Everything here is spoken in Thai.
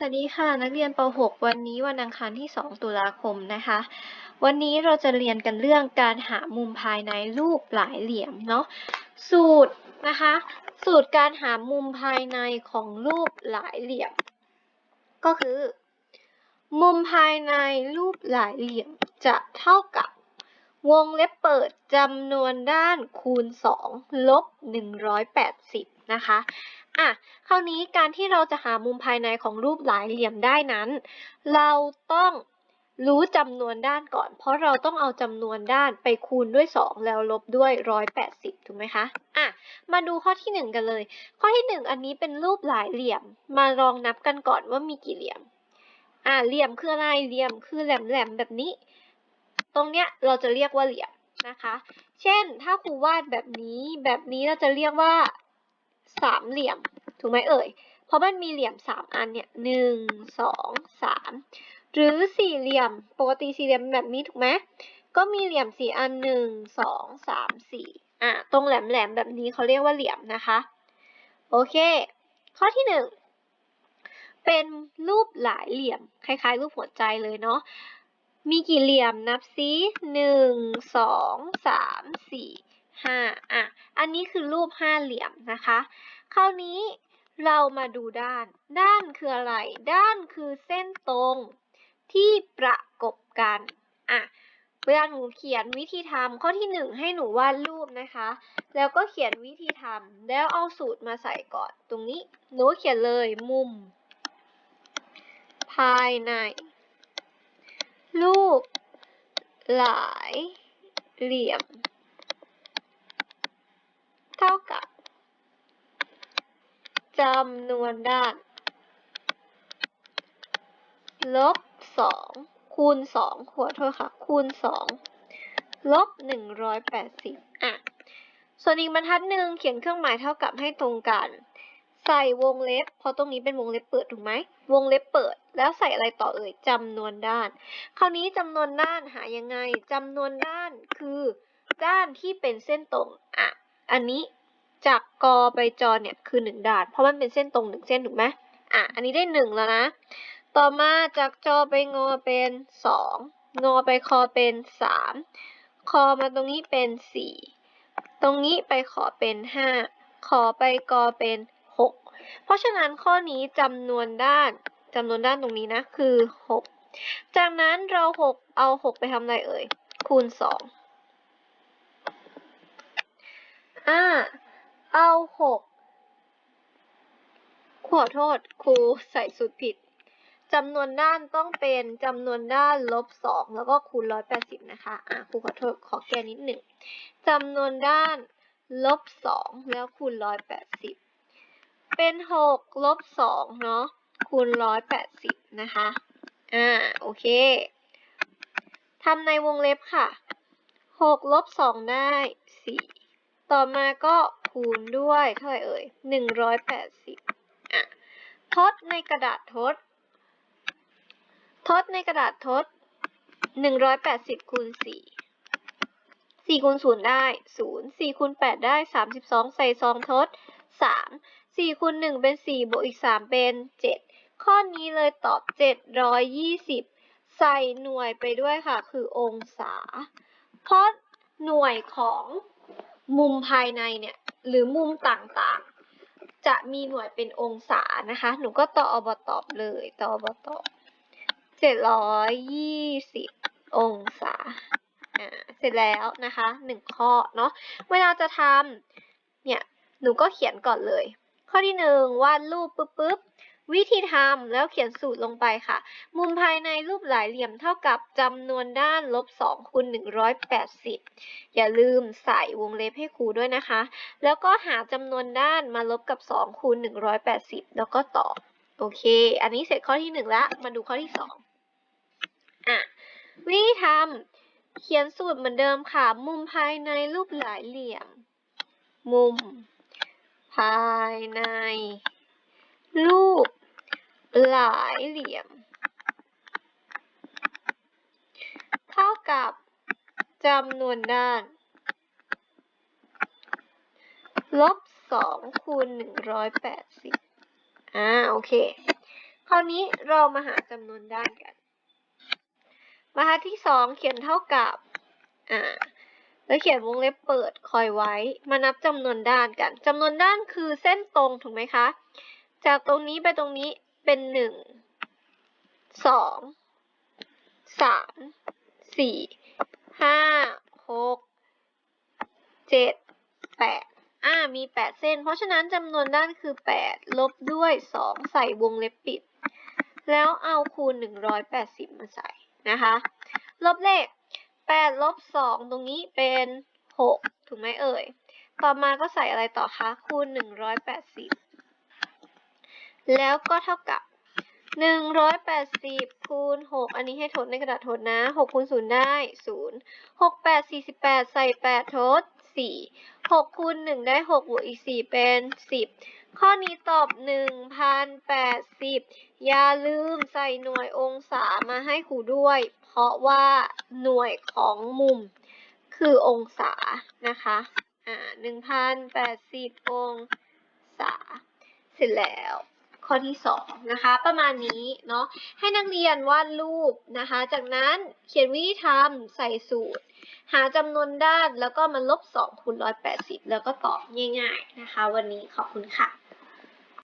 สวัสดีค่ะนักเรียนป .6 วันนี้วันอังคารที่ 2 ตุลาคมนะคะ วันนี้เราจะเรียนกันเรื่องการหามุมภายในรูปหลายเหลี่ยมเนาะสูตรนะคะ สูตรการหามุมภายในของรูปหลายเหลี่ยม ก็คือ มุมภายในรูปหลายเหลี่ยมจะเท่ากับ วงเล็บเปิดจำนวนด้านคูณ 2 ลบ 180 นะคะ อะ คราวนี้การที่เราจะหามุมภายในของรูปหลายเหลี่ยมได้นั้น เราต้องรู้จำนวนด้านก่อน เพราะเราต้องเอาจำนวนด้านไปคูณด้วย 2 แล้วลบด้วย 180 ถูกไหมคะ อะ มาดูข้อที่ 1 กันเลย ข้อที่ 1 อันนี้เป็นรูปหลายเหลี่ยม มาลองนับกันก่อนว่ามีกี่เหลี่ยม อะ เหลี่ยมคืออะไร เหลี่ยมคือแหลมๆแบบนี้ ตรงเนี้ยเราจะเรียกว่าเหลี่ยมนะคะ เช่นถ้าครูวาดแบบนี้แบบนี้เราจะเรียกว่าสามเหลี่ยมถูกไหมเอ่ย เพราะมันมีเหลี่ยมสามอันเนี่ยหนึ่งสองสามหรือสี่เหลี่ยมปกติสี่เหลี่ยมแบบนี้ถูกไหมก็มีเหลี่ยมสี่อันหนึ่งสองสามสี่อะตรงแหลมๆแบบนี้เขาเรียกว่าเหลี่ยมนะคะ โอเค ข้อที่หนึ่งเป็นรูปหลายเหลี่ยมคล้ายๆ รูปหัวใจเลยเนาะ มีกี่เหลี่ยมนับซิหนึ่งสองสามสี่ห้าอะ อันนี้คือรูปห้าเหลี่ยมนะคะ คราวนี้เรามาดูด้าน ด้านคืออะไร ด้านคือเส้นตรงที่ประกบกัน อะ เวลาหนูเขียนวิธีทำข้อที่หนึ่งให้หนูวาดรูปนะคะ แล้วก็เขียนวิธีทำแล้วเอาสูตรมาใส่ก่อน ตรงนี้ หนูเขียนเลยมุม ภายใน รูปหลายเหลี่ยม เท่ากับจำนวนด้าน ลบสองคูณสองขอโทษค่ะ คูณสองลบหนึ่งร้อยแปดสิบอะ ส่วนอีกบรรทัดหนึ่งเขียนเครื่องหมายเท่ากับให้ตรงกัน ใส่วงเล็บ เพราะตรงนี้เป็นวงเล็บเปิดถูกไหม วงเล็บเปิด แล้วใส่อะไรต่อเอ่ยจำนวนด้าน คราวนี้จำนวนด้านหายังไงจำนวนด้านคือด้านที่เป็นเส้นตรงอะอันนี้จากกอไปจอเนี่ยคือหนึ่งด้าน เพราะมันเป็นเส้นตรงหนึ่งเส้นถูกไหมอะอันนี้ได้หนึ่งแล้วนะ ต่อมาจากจอไปงอเป็นสองงอไปคอเป็นสามคอมาตรงนี้เป็นสี่ตรงนี้ไปขอเป็นห้าขอไปกอเป็น เพราะฉะนั้นข้อนี้จำนวนด้านจำนวนด้านตรงนี้นะคือหกจากนั้นเราหกเอาหกไปทำอะไรเอ่ย คูณสองอ่า เอาหกขอโทษครูใส่สูตรผิดจำนวนด้านต้องเป็นจำนวนด้านลบสองแล้วก็คูณร้อยแปดสิบนะคะ อะครูขอโทษขอแก้นิดหนึ่งจำนวนด้านลบสองแล้วคูณร้อยแปดสิบ เป็นหกลบสองเนาะคูณร้อยแปดสิบนะคะ อ่า โอเคทำในวงเล็บค่ะหกลบสองได้สี่ต่อมาก็คูณด้วยเท่าไหร่เอ่ยหนึ่งร้อยแปดสิบอะ ทดในกระดาษทด ทดในกระดาษทดหนึ่งร้อยแปดสิบคูณสี่สี่คูณศูนย์ได้ศูนย์สี่คูณแปดได้สามสิบสองใส่ซองทดสาม สี่คูณหนึ่งเป็นสี่บวกอีกสามเป็นเจ็ดข้อนี้เลยตอบเจ็ดร้อยยี่สิบใส่หน่วยไปด้วยค่ะ คือองศา เพราะหน่วยของมุมภายในเนี่ย หรือมุมต่างๆ จะมีหน่วยเป็นองศานะคะ หนูก็ต่ออบตอบเลยต่ออบตอบเจ็ดร้อยยี่สิบองศาอ่าเสร็จแล้วนะคะหนึ่งข้อเนาะเวลาจะทำเนี่ย หนูก็เขียนก่อนเลย ข้อที่หนึ่งวาดรูปปุ๊บปุ๊บวิธีทำแล้วเขียนสูตรลงไปค่ะ มุมภายในรูปหลายเหลี่ยมเท่ากับจำนวนด้านลบ2คูณ180 อย่าลืมใส่วงเล็บให้ครูด้วยนะคะ แล้วก็หาจำนวนด้านมาลบกับ2คูณ180 แล้วก็ตอบ โอเค อันนี้เสร็จข้อที่ 1 แล้ว มาดูข้อที่ 2อะ วิธีทำเขียนสูตรเหมือนเดิมค่ะ มุมภายในรูปหลายเหลี่ยม มุม ภายใน รูป หลายเหลี่ยม เท่ากับจำนวนด้าน ลบสองคูณหนึ่งร้อยแปดสิบอ่าโอเค คราวนี้เรามาหาจำนวนด้านกันบรรทัดที่สองเขียนเท่ากับ อ่า แล้วเขียนวงเล็บเปิดคอยไว้ มานับจำนวนด้านกันจำนวนด้านคือเส้นตรงถูกไหมคะ จากตรงนี้ไปตรงนี้เป็นหนึ่งสองสามสี่ห้าหกเจ็ดแปดอ่ามีแปดเส้น เพราะฉะนั้นจำนวนด้านคือแปดลบด้วยสองใส่วงเล็บปิด แล้วเอาคูณหนึ่งร้อยแปดสิบมาใส่นะคะ ลบเลข แปดลบสองตรงนี้เป็นหกถูกไหมเอ่ย ต่อมาก็ใส่อะไรต่อคะ คูณหนึ่งร้อยแปดสิบแล้วก็เท่ากับหนึ่งร้อยแปดสิบคูณหกอันนี้ให้ทดในกระดาษทดนะหกคูณศูนย์ได้ศูนย์หกแปดสี่สิบแปดใส่แปดทดสี่หกคูณหนึ่งได้หกบวกอีกสี่เป็นสิบข้อนี้ตอบหนึ่งพันแปดสิบอย่าลืมใส่หน่วยองศามาให้ครูด้วย ราะว่าหน่วยของมุมคือองศานะคะ อ่าหนึ่งพันแปดสิบองศา เสร็จแล้ว ข้อที่สองนะคะ ประมาณนี้เนาะ ให้นักเรียนวาดรูปนะคะ จากนั้นเขียนวิธีทำใส่สูตร หาจำนวนด้านแล้วก็มาลบ2คูณ180แล้วก็ตอบง่ายๆนะคะ วันนี้ขอบคุณค่ะ